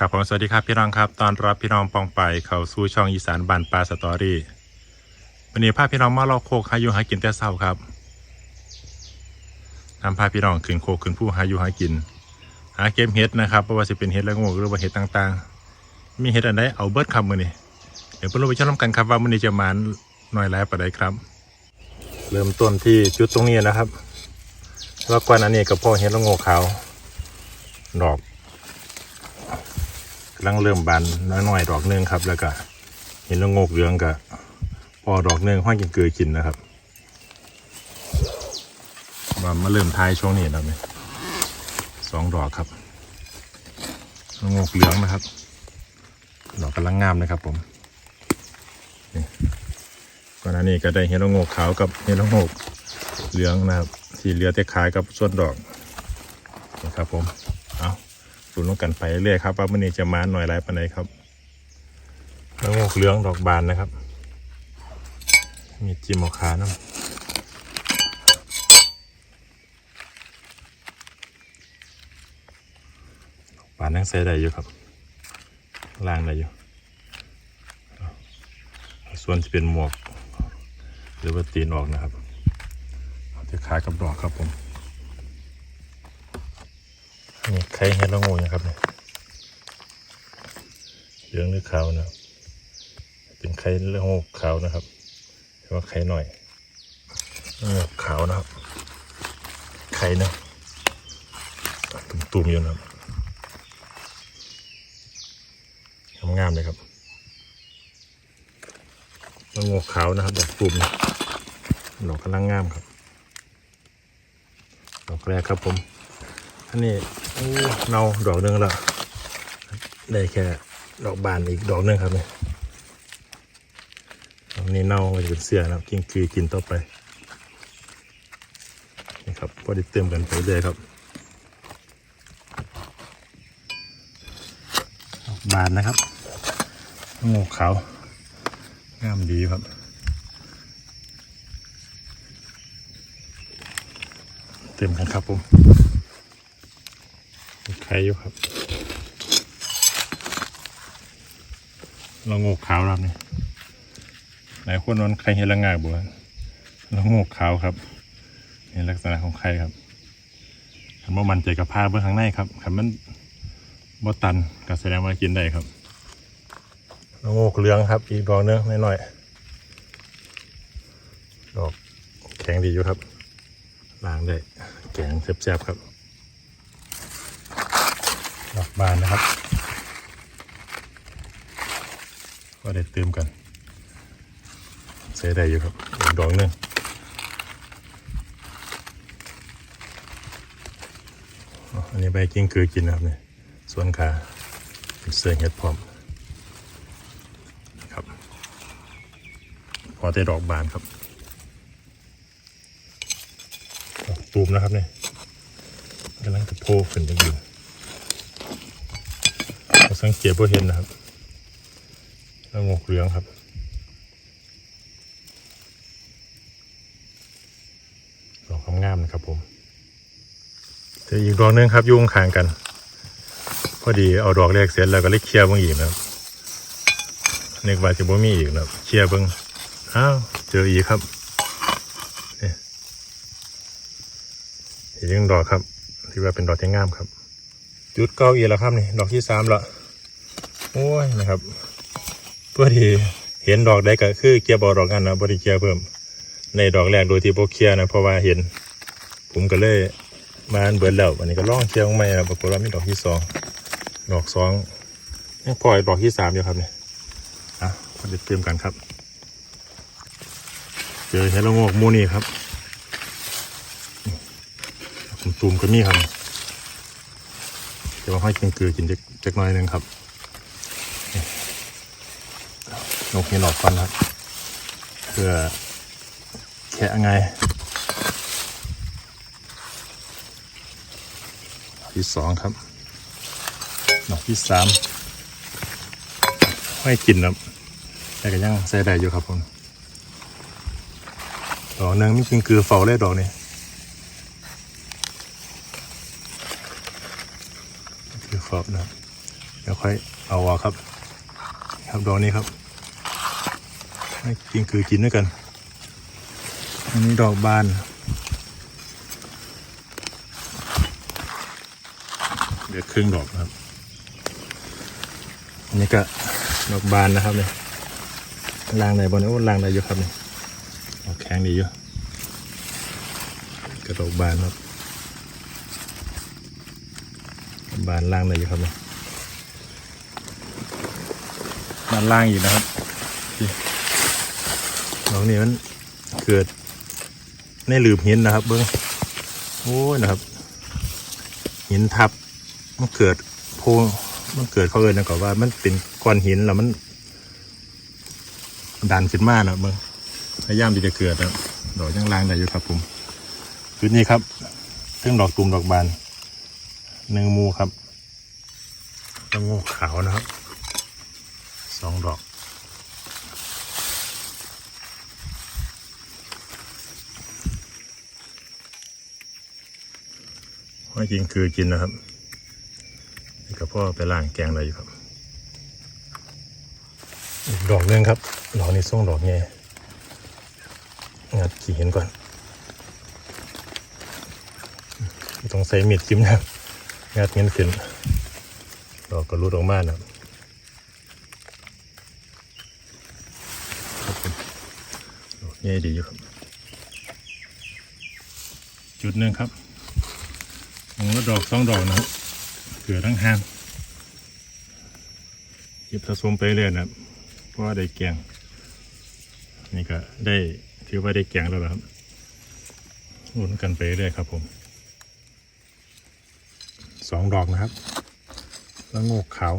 ครับผมสวัสดีครับพี่น้องครับตอนรับพี่น้องปองไปเข้าสู่ช่องอีสานบ้านปลาสตอรี่วันนี้พาพี่น้องมาลาะโคกหาอยู่หากินแต่เช้าครับนำพาพี่น้องขึ้นโคกขึ้นผู้หาอยู่หากิน หาเก็บเห็ดนะครับเพราะว่าจะเป็นเห็ดและโงกหรือว่าเห็ดต่างๆ มีเห็ดอันใดเอาเบิร์ดคำมือนี่เดี๋ยวเพื่อนไปชมกันครับว่ามือนี้จะมานหน่อยแล้วปะไดครับ เริ่มต้นที่จุดตรงนี้นะครับแล้วก่อนอันนี้กับพ่อเห็ดและโงกขาวดอก ลังเริ่มบานน้อยๆดอกหนึงครับ แล้วก็เห็นแล้วงกเหลืองกับพอดอกหนึงห้อยกินเกลือกินนะครับมามาเริ่มทายช่วงนี้แล้วเนี่ยสองดอกครับล้วงกเหลืองนะครับ ดอกกำลังงามนะครับผมนี่ก่อนหน้านี้ก็ได้เห็นแล้วงกขาวกับเห็นแล้วงกเหลืองนะครับที่เหลือแต่ขายกับส่วนดอกนะครับผม สูนลงกันไปเรื่อยครับว่ามันนี้จะมาหน่อยไรปันไหนครับแล้วงกเหลืองดอกบานนะครับ มีจิมอคาน้ำบานนั่งใส่ได้อยู่ครับล่างได้อยู่ส่วนจะเป็นหมวก หรือว่าตีนออกนะครับจะขายกับดอกครับผม นี่ ไข่เห็ดละงูนะครับเนี่ยเหลืองหรือขาวนะเป็นไข่ละโงูขาวนะครับแต่ว่าไข่หน่อยขาวนะครับ ไข่นะตุ่มๆอยู่นะครับงามเลยครับละโงูขาวนะครับดอกตุ่มนะดอกกำลังงามครับดอกแรกครับผมอันนี้ เนาดอกหนึงและได้แค่ดอกบานอีกดอกหนึงครับเนี่ยดอกนี้เน่าจะเป็นเสื้อนะครับกินคือกินต่อไปนี่ครับพอได้เติมกันไปเรื่อยครับดอกบานนะครับงูขาวงามดีครับเต็มกันครับผม ไข่อยู่ครับเราโงกขาวครับนี่หลายคนนอนไข่เฮลังงาบัวเราโงกขาวครับนี่ลักษณะของไข่ครับคันว่ามันใจกับผ้าเบื้องข้างในครับคันมันบ่ตันก็แสดงว่ากินได้ครับเราโงกเหลืองครับ อีกดอกหนึงน้อยๆดอกแข็งดีอยู่ครับล้างได้แกงแซ่บๆครับ ดอกบานนะครับ ก็ได้เติมกันใช้ได้อยู่ครับอีกดอกนึงอันนี้ใบกิ้งคือกินนะครับเนี่ยส่วนขาเป็นเสื้อเห็ดพร้อมครับ พอได้ดอกบานครับตูมนะครับเนี่ยกำลังจะโผล่ขึ้นไปอยู่ สังเกตว่าเห็นนะครับแล้วงกเหลืองครับดอกงามๆนะครับผมแต่อีกดอกหนึงครับยุ่งข้างกัน พอดีเอาดอกแรกเสร็จแล้วก็เลยเคลียร์บางอีกนะครับนึกว่าจะบ่มีอีกนะครับเคลียร์บิ่งอ้าวเจออีกครับนี่อีกหนึ่งดอกครับ ที่ว่าเป็นดอกที่งามครับ จุดเก้าอีแล้วครับนี่ดอกที่สามละ โอ้ยนะครับเพื่อที่เห็นดอกได้ก็คือเกียร์บอดอกอันนะบริเกียร์เพิ่ม ในดอกแรกโดยที่โบเคียร์นะเพราะว่าเห็น ผมก็เลยมาอันเบิร์ดแล้ววันนี้ก็ล่องเคียร์ลงไม่นะปรากฏว่ามีดอกที่สองดอกสองยังพลอยดอกที่สามอยู่ครับเนี่ยอะมาเดเตรียมกันครับ เจอเฮลโลโงกมูนี่ครับนี่ตุ่มก็มีครับเดี๋ยวมาให้กินเกลือกินจักจักน่อยหนึงครับนี่ นกนี่หลอดฟันครับ เพื่อแค่ไงดอกที่สองครับดอกที่สามให้กินครับแต่ก็ยังใส่ได้อยู่ครับผมดอกหนึงไม่กินเกลือเฝ้าเลยดอกนี้เกลือเฝ้านะครับแล้วค่อยเอาออกครับ ครับดอกนี้ครับ ให้กินคือกินด้วยกัน อันนี้ดอกบาน เดี๋ยวครึ่งดอกครับ อันนี้ก็ดอกบานนะครับเนี่ยล่างไหนบนนี้โอ้ล่างได้เยอะครับเนี่ยออกแข็งดีเยอะกระดอกบานครับ บานล่างได้เยอะครับเนี่ยบานล่างอีกนะครับ อกนี้มันเกิดในหลืบหินนะครับ เบิ้งโอ้ยนะครับ หินทับมันเกิดโพมันเกิดเขาเอินนะก่อนว่า มันเป็นก้อนหินแล้วมันดันขึ้นมานะเบิ้งพยายามที่จะเกิดนะดอกยังลางได้อยู่ครับผมจุดนี้ครับเครื่องดอกตุ่มดอกบานหนึ่งมูครับแล้วงูขาวนะครับสองดอก ไม่กินคือกินนะครับนี่ก็พ่อไปล่างแกงอะไรอยู่ครับอีกดอกหนึงครับดอกนี้ส่งดอกไงงัดขี่เห็นก่อนต้องใส่มีดจิ้มนะงัดเงินขึ้นดอกก็รุดออกมานะครับดอกใหญ่ดีอยู่ครับ จุดหนึ่งครับ โอ้ดอกสองดอกนะเกือทั้งห้างเก็บผสมไปเรื่อยนะเพราะว่าได้แกงนี่ก็ได้ถือว่าได้แกงแล้วละครับลุ้นกันไปเรื่อยครับผมสองดอกนะครับ แล้วงูขาว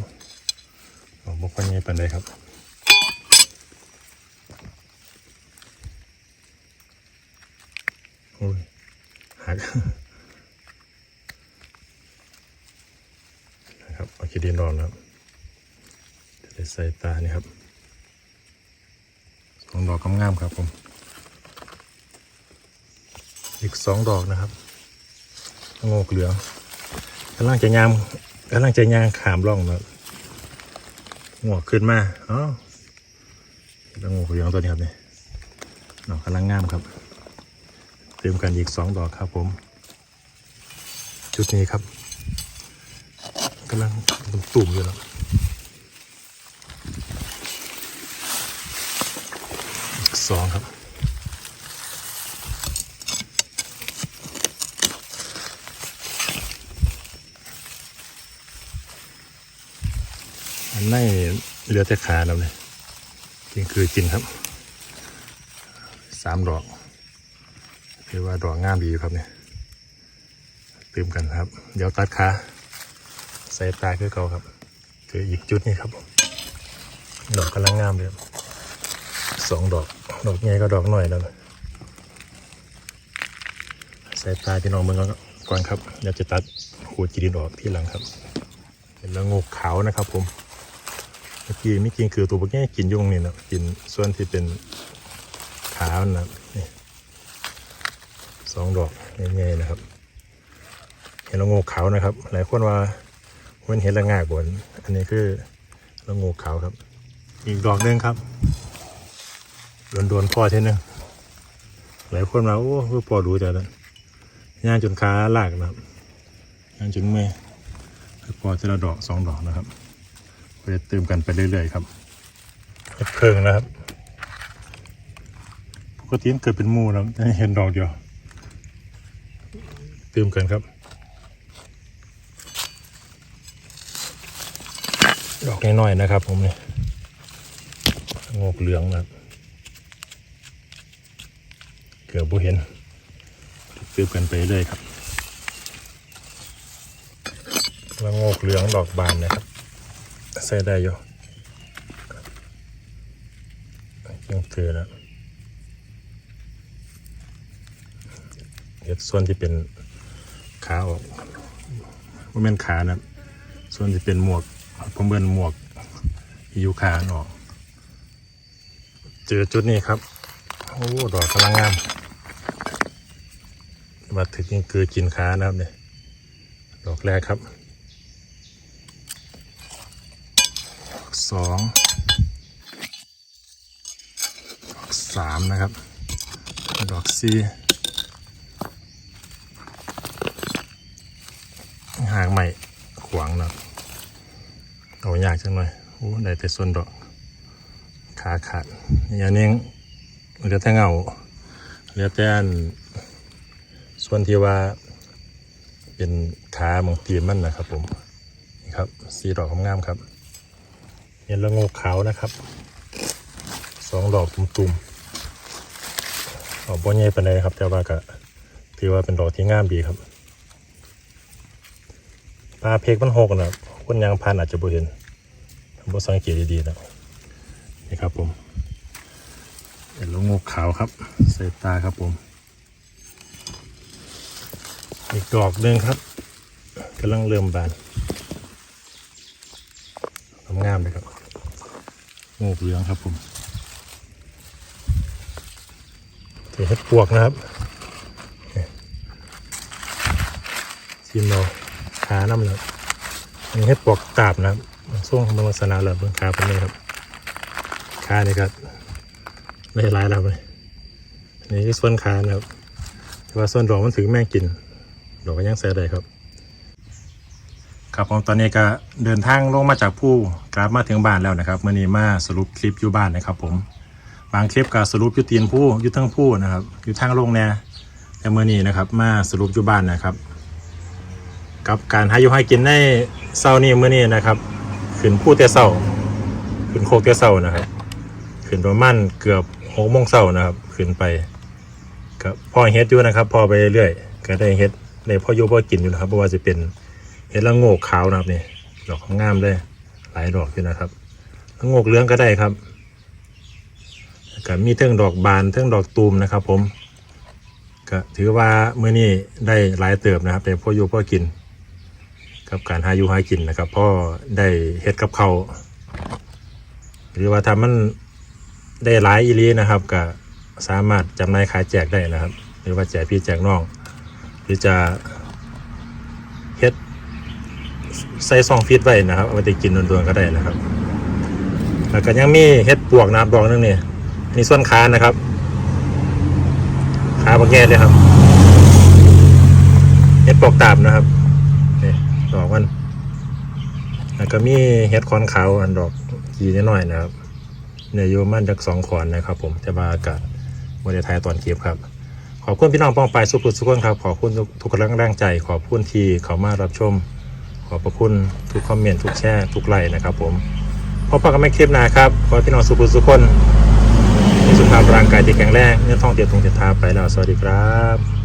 ดอกบกคนนี้เป็นไดครับโอ้ยหัก นะครับเอาคิดินรอนนะครับจะได้ ใส่ตานี่ครับสองดอกงามๆครับผม อีกสองดอกนะครับโงกเหลืองกำลังจะงามกำลังจะย่างขามร่องนะครับงอกขึ้นมาอ๋อแล้วโงกเหลืองตัวนี้ครับเนี่ยดอกกำลังงามครับ เติมกันอีกสองดอกครับผม จุดนี้ครับกำลังตุ่มอยู่แล้วอีก สองครับันไม่เหลือแต่ขาแล้วเลยกินคือกินครับสามดอกถือว่าดอกงามดีอยู่ครับเนี่ยเติมกันครับ เดี๋ยวตัดขาใส่ตายคือเขาครับคืออีกจุดนี้ครับ ดอกกำลังงามเลยสองดอก ดอกใหญ่ก็ดอกหน่อยแล้วนะใส่ตาพี่น้องมึงก่อนครับเดี๋ยวจะตัดหูจีดินออกที่หลังครับเป็นละงกขาวนะครับ ผมเมื่อกี้ไม่กินคือตัวพวกนี้กินยุ่งนี่นะกินส่วนที่เป็นขาวนะนี่สองดอกใหญ่ๆนะครับ เห็นละโงกขาวนะครับ หลายคนว่ามันเห็นละง่ายกว่าอันนี้คือละงกขาวครับ อีกดอกหนึงครับ โดนโดนๆพ่อเช่นนึงหลายคนมาโอ้คือพอรู้จังนั้นย่างจนขาลากนะครับย่างจนเมื่อยคือพอจะละดอกสองดอกนะครับก็จะเติมกันไปเรื่อยๆครับเห็ดเพิงนะครับปกติมันเกิดเป็นหมูแล้วแต่เห็นดอกเดียวเติมกันครับ ดอกน้อยๆนะครับ ผมเนี่ยงอกเหลืองนะครับ เกือบบ่เห็นซื้อกันไปเรื่อยครับล้วงอกเหลืองดอกบานนะครับใส่ได้อยู่ยังเจอแล้วเดี๋ยวส่วนที่เป็นขาออกไม่เป็นขานะส่วนที่เป็นหมวกผมเบินหมวกยูคาออก เจอจุดนี้ครับ โอ้ ดอกกำลังงาม มาถึงนี่คือกินขานะครับเนี่ยดอกแรกครับสองดอกสามนะครับ ดอกสี่หางใหม่ขวางนะเอายากจังหน่อยโอ้ได้แต่ส่วนดอกขาขาดนี่อันนี้เหลือแต่เงาเหลือแต่น ส่วนที่ว่าเป็นขาของตีนมันนะครับ ผมนี่ครับ สีดอกงามครับเห็นละโงกขาวนะครับสองดอกตุ่มๆออกบ่ใหญ่ปานใดครับ แต่ว่าก็ถือว่าเป็นดอกที่งามดีครับปลาเพกมันหกนะคนยางพันอาจจะบ่เห็นถ้าบ่สังเกตดีๆนะนี่ครับผมเห็นละโงกขาวครับใส่ตาครับผม อีกดอกหนึ่งครับกำลังเริ่มบานงามเลยครับงูเหลืองครับผมถือเห็ดปวกนะครับชิมเราขาน้ำนะครับอันนี้เห็ดปวกตาบนะครับส่งมันลักษณะเลยเบื้องขาเป็นนี้ครับขานี่ครับไม่ร้ายแล้วเลยอันนี้คือส่วนขานะครับแต่ว่าส่วนดอกมันถึงแม่งกิน ดอกก็ยังใส่ได้ครับ ครับผมตอนนี้ก็เดินทางลงมาจากผู้กลับมาถึงบ้านแล้วนะครับเมื่อนี้มาสรุปคลิปอยู่บ้านนะครับ ผมบางคลิปก็สรุปอยู่ตีนผู้อยู่ทั้งผู้นะครับอยู่ทางลงแน่แต่เมื่อนี้นะครับ มาสรุปอยู่บ้านนะครับ กับการหาอยู่ให้กินในเศร้านี้เมื่อนี้นะครับขึ้นผู้แต่เศร้าขึ้นโคกแต่เศร้านะครับขึ้นประมาณเกือบหกโมงเศร้านะครับ ขึ้นไปก็พอเฮ็ดอยู่นะครับ พอไปเรื่อยก็ได้เฮ็ด ได้พ่ออยู่พ่อกินอยู่นะครับเพราะว่าจะเป็นเฮ็ดละโงกขาวนะครับนี่ดอกงามเลยหลายดอกอยู่นะครับละโงกเหลืองก็ได้ครับก็มีเทิงดอกบานเทิงดอกตูมนะครับ ผมก็ถือว่าเมื่อนี้ได้หลายเติบนะครับได้พ่ออยู่พ่อกิน กับการหาอยู่หากินนะครับพ่อได้เฮ็ดกับเขาหรือว่าทำมันได้หลายอีลีนะครับก็สามารถจำหน่ายขายแจกได้นะครับ หรือว่าแจกพี่แจกน้องือจะเฮ็ดใส่ซองฟีดไว้นะครับเอาไปกินดวนๆก็ได้นะครับ แล้วก็ยังมีเฮ็ดปวกนะครับดอกนึงนี่นี่ส่วนขานะครับ ขาบางแง่เลยครับเฮ็ดปวกตาบนะครับนี่ดอกมันแล้วก็มีเฮ็ดคอนขาวอันดอกกีนิดหน่อยนะครับเนี่ยอยู่มันจากสองขอนนะครับ ผมแต่ว่าอากาศวันนี้ทายตอนคลิปครับ ขอบคุณพี่น้องปองไปสุขุสุขคนครับ ขอบคุณทุกทุกำลังแรงใจ ขอบคุณที่เขามารับชม ขอบพระคุณทุกคอมเมนต์ทุกแชร์ทุกไลค์นะครับ ผมพบกันใหม่คลิปหน้าครับ ขอพี่น้องสุขุสุขคนมีสุขภาพร่างกายที่แข็งแรงเนื้อท้องเตียตรงเตียทาไปแล้ว สวัสดีครับ